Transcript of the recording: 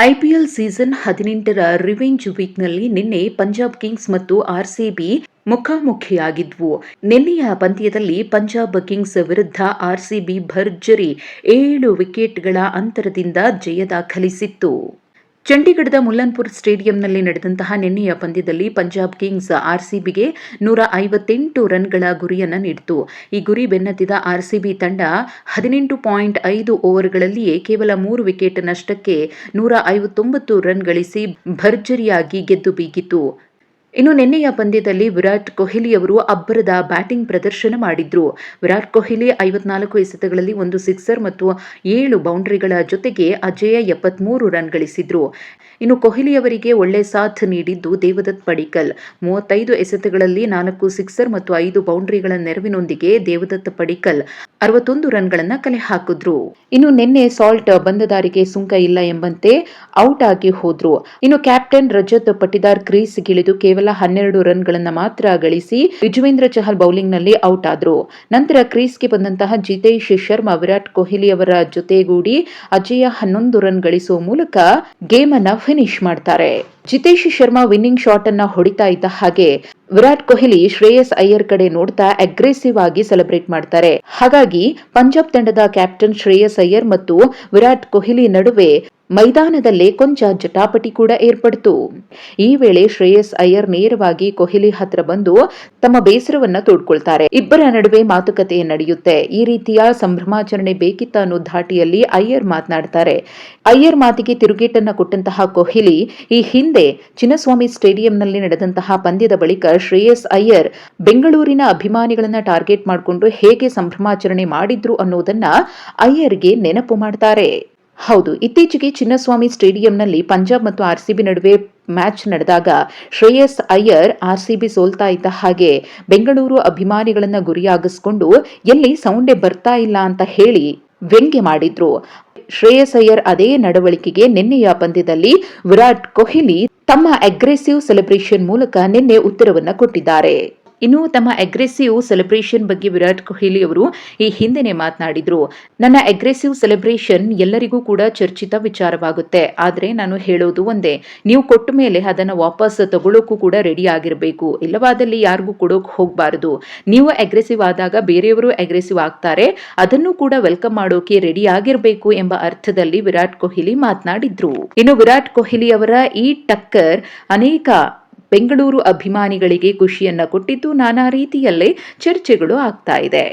IPL season ಹದಿನೆಂಟರ revenge ವೀಕ್ನಲ್ಲಿ ನಿನ್ನೆ ಪಂಜಾಬ್ ಕಿಂಗ್ಸ್ ಮತ್ತು ಆರ್ಸಿಬಿ ಮುಖಾಮುಖಿಯಾಗಿದ್ವು. ನಿನ್ನೆಯ ಪಂದ್ಯದಲ್ಲಿ ಪಂಜಾಬ್ ಕಿಂಗ್ಸ್ ವಿರುದ್ಧ ಆರ್ಸಿಬಿ ಭರ್ಜರಿ ಏಳು ವಿಕೆಟ್ಗಳ ಅಂತರದಿಂದ ಜಯ ದಾಖಲಿಸಿತ್ತು. ಚಂಡೀಗಢದ ಮುಲ್ಲನ್ಪುರ್ ಸ್ಟೇಡಿಯಂನಲ್ಲಿ ನಡೆದಂತಹ ನಿನ್ನೆಯ ಪಂದ್ಯದಲ್ಲಿ ಪಂಜಾಬ್ ಕಿಂಗ್ಸ್ ಆರ್ಸಿಬಿಗೆ ನೂರ ಐವತ್ತೆಂಟು ರನ್ಗಳ ಗುರಿಯನ್ನು ನೀಡಿತು. ಈ ಗುರಿ ಬೆನ್ನತ್ತಿದ ಆರ್ಸಿಬಿ ತಂಡ ಹದಿನೆಂಟು ಪಾಯಿಂಟ್ ಐದು ಓವರ್ಗಳಲ್ಲಿಯೇ ಕೇವಲ ಮೂರು ವಿಕೆಟ್ ನಷ್ಟಕ್ಕೆ ನೂರ ಐವತ್ತೊಂಬತ್ತು ರನ್ ಗಳಿಸಿ ಭರ್ಜರಿಯಾಗಿ ಗೆದ್ದು ಬೀಗಿತು ಇನ್ನು ನಿನ್ನೆಯ ಪಂದ್ಯದಲ್ಲಿ ವಿರಾಟ್ ಕೊಹ್ಲಿ ಅವರು ಅಬ್ಬರದ ಬ್ಯಾಟಿಂಗ್ ಪ್ರದರ್ಶನ ಮಾಡಿದ್ರು. ವಿರಾಟ್ ಕೊಹ್ಲಿ ಐವತ್ನಾಲ್ಕು ಎಸೆತಗಳಲ್ಲಿ ಒಂದು ಸಿಕ್ಸರ್ ಮತ್ತು ಏಳು ಬೌಂಡರಿಗಳ ಜೊತೆಗೆ ಅಜಯ ಎಪ್ಪತ್ಮೂರು ರನ್ ಗಳಿಸಿದ್ರು. ಇನ್ನು ಕೊಹ್ಲಿ ಅವರಿಗೆ ಒಳ್ಳೆ ಸಾಥ್ ನೀಡಿದ್ದು ದೇವದತ್ ಪಡಿಕಲ್. ಮೂವತ್ತೈದು ಎಸೆತಗಳಲ್ಲಿ ನಾಲ್ಕು ಸಿಕ್ಸರ್ ಮತ್ತು ಐದು ಬೌಂಡರಿಗಳ ನೆರವಿನೊಂದಿಗೆ ದೇವದತ್ ಪಡಿಕಲ್ ಅರವತ್ತೊಂದು ರನ್ಗಳನ್ನು ಕಲೆ ಹಾಕಿದ್ರು. ಇನ್ನು ನಿನ್ನೆ ಸಾಲ್ಟ್ ಬಂದ ದಾರಿಗೆ ಸುಂಕ ಇಲ್ಲ ಎಂಬಂತೆ ಔಟ್ ಆಗಿ ಹೋದ್ರು. ಇನ್ನು ಕ್ಯಾಪ್ಟನ್ ರಜತ್ ಪಟಿದಾರ್ ಕ್ರೀಸ್ಗಿಳಿದು ಕೇವಲ ಹನ್ನೆರಡು ರನ್ಗಳನ್ನು ಮಾತ್ರ ಗಳಿಸಿ ಯುಜುವೇಂದ್ರ ಚಹಲ್ ಬೌಲಿಂಗ್ನಲ್ಲಿ ಔಟ್ ಆದ್ರು. ನಂತರ ಕ್ರೀಸ್ಗೆ ಬಂದಂತಹ ಜಿತೇಶ್ ಶರ್ಮಾ, ವಿರಾಟ್ ಕೊಹ್ಲಿ ಅವರ ಜೊತೆಗೂಡಿ ಅಜಯ ಹನ್ನೊಂದು ರನ್ ಗಳಿಸುವ ಮೂಲಕ ಗೇಮ್ ಅನ್ನ ಫಿನಿಶ್ ಮಾಡ್ತಾರೆ. ಜಿತೇಶ್ ಶರ್ಮಾ ವಿನ್ನಿಂಗ್ ಶಾಟ್ ಅನ್ನ ಹೊಡಿತಾ ಇದ್ದ ಹಾಗೆ ವಿರಾಟ್ ಕೊಹ್ಲಿ ಶ್ರೇಯಸ್ ಅಯ್ಯರ್ ಕಡೆ ನೋಡ್ತಾ ಅಗ್ರೆಸಿವ್ ಆಗಿ ಸೆಲೆಬ್ರೇಟ್ ಮಾಡ್ತಾರೆ. ಹಾಗಾಗಿ ಪಂಜಾಬ್ ತಂಡದ ಕ್ಯಾಪ್ಟನ್ ಶ್ರೇಯಸ್ ಅಯ್ಯರ್ ಮತ್ತು ವಿರಾಟ್ ಕೊಹ್ಲಿ ನಡುವೆ ಮೈದಾನದಲ್ಲೇ ಕೊಂಚ ಜಟಾಪಟಿ ಕೂಡ ಏರ್ಪಡ್ತು. ಈ ವೇಳೆ ಶ್ರೇಯಸ್ ಅಯ್ಯರ್ ನೇರವಾಗಿ ಕೊಹ್ಲಿ ಹತ್ರ ಬಂದು ತಮ್ಮ ಬೇಸರವನ್ನ ತೋಡ್ಕೊಳ್ತಾರೆ. ಇಬ್ಬರ ನಡುವೆ ಮಾತುಕತೆ ನಡೆಯುತ್ತೆ. ಈ ರೀತಿಯ ಸಂಭ್ರಮಾಚರಣೆ ಬೇಕಿತ್ತ ಅನ್ನೋ ಧಾಟಿಯಲ್ಲಿ ಅಯ್ಯರ್ ಮಾತನಾಡ್ತಾರೆ. ಅಯ್ಯರ್ ಮಾತಿಗೆ ತಿರುಗೇಟನ್ನ ಕೊಟ್ಟಂತಹ ಕೊಹ್ಲಿ ಈ ಚಿನ್ನಸ್ವಾಮಿ ಸ್ಟೇಡಿಯಂನಲ್ಲಿ ನಡೆದಂತಹ ಪಂದ್ಯದ ಬಳಿಕ ಶ್ರೇಯಸ್ ಅಯ್ಯರ್ ಬೆಂಗಳೂರಿನ ಅಭಿಮಾನಿಗಳನ್ನ ಟಾರ್ಗೆಟ್ ಮಾಡಿಕೊಂಡು ಹೇಗೆ ಸಂಭ್ರಮಾಚರಣೆ ಮಾಡಿದ್ರು ಅನ್ನೋದನ್ನ ಅಯ್ಯರ್ಗೆ ನೆನಪು ಮಾಡ್ತಾರೆ. ಹೌದು, ಇತ್ತೀಚೆಗೆ ಚಿನ್ನಸ್ವಾಮಿ ಸ್ಟೇಡಿಯಂನಲ್ಲಿ ಪಂಜಾಬ್ ಮತ್ತು ಆರ್ಸಿಬಿ ನಡುವೆ ಮ್ಯಾಚ್ ನಡೆದಾಗ ಶ್ರೇಯಸ್ ಅಯ್ಯರ್ ಆರ್ಸಿಬಿ ಸೋಲ್ತಾ ಇದ್ದ ಹಾಗೆ ಬೆಂಗಳೂರು ಅಭಿಮಾನಿಗಳನ್ನ ಗುರಿಯಾಗಿಸ್ಕೊಂಡು ಎಲ್ಲಿ ಸೌಂಡೆ ಬರ್ತಾ ಇಲ್ಲ ಅಂತ ಹೇಳಿ ವ್ಯಂಗ್ಯ ಮಾಡಿದ್ರು. ಶ್ರೇಯಸ್ ಅಯ್ಯರ್ ಅದೇ ನಡವಳಿಕೆಗೆ ನಿನ್ನೆಯ ಪಂದ್ಯದಲ್ಲಿ ವಿರಾಟ್ ಕೊಹ್ಲಿ ತಮ್ಮ ಅಗ್ರೆಸಿವ್ ಸೆಲೆಬ್ರೇಷನ್ ಮೂಲಕ ನಿನ್ನೆ ಉತ್ತರವನ್ನು ಕೊಟ್ಟಿದ್ದಾರೆ. ಇನ್ನು ತಮ್ಮ ಅಗ್ರೆಸಿವ್ ಸೆಲೆಬ್ರೇಷನ್ ಬಗ್ಗೆ ವಿರಾಟ್ ಕೊಹ್ಲಿ ಅವರು ಈ ಹಿಂದೆನೆ ಮಾತನಾಡಿದ್ರು. ನನ್ನ ಅಗ್ರೆಸಿವ್ ಸೆಲೆಬ್ರೇಷನ್ ಎಲ್ಲರಿಗೂ ಕೂಡ ಚರ್ಚಿತ ವಿಚಾರವಾಗುತ್ತೆ. ಆದರೆ ನಾನು ಹೇಳೋದು ಒಂದೇ, ನೀವು ಕೊಟ್ಟ ಮೇಲೆ ಅದನ್ನು ವಾಪಸ್ ತಗೊಳ್ಳೋಕ್ಕೂ ಕೂಡ ರೆಡಿ ಆಗಿರಬೇಕು. ಇಲ್ಲವಾದಲ್ಲಿ ಯಾರಿಗೂ ಕೊಡೋಕೆ ಹೋಗಬಾರದು. ನೀವು ಅಗ್ರೆಸಿವ್ ಆದಾಗ ಬೇರೆಯವರು ಅಗ್ರೆಸಿವ್ ಆಗ್ತಾರೆ. ಅದನ್ನು ಕೂಡ ವೆಲ್ಕಮ್ ಮಾಡೋಕೆ ರೆಡಿ ಆಗಿರಬೇಕು ಎಂಬ ಅರ್ಥದಲ್ಲಿ ವಿರಾಟ್ ಕೊಹ್ಲಿ ಮಾತನಾಡಿದ್ರು. ಇನ್ನು ವಿರಾಟ್ ಕೊಹ್ಲಿ ಅವರ ಈ ಟಕ್ಕರ್ ಅನೇಕ ಬೆಂಗಳೂರು ಅಭಿಮಾನಿಗಳಿಗೆ ಖುಷಿಯನ್ನ ಕೊಟ್ಟಿದ್ದು ನಾನಾ ರೀತಿಯಲ್ಲೇ ಚರ್ಚೆಗಳು ಆಗ್ತಾ ಇದೆ.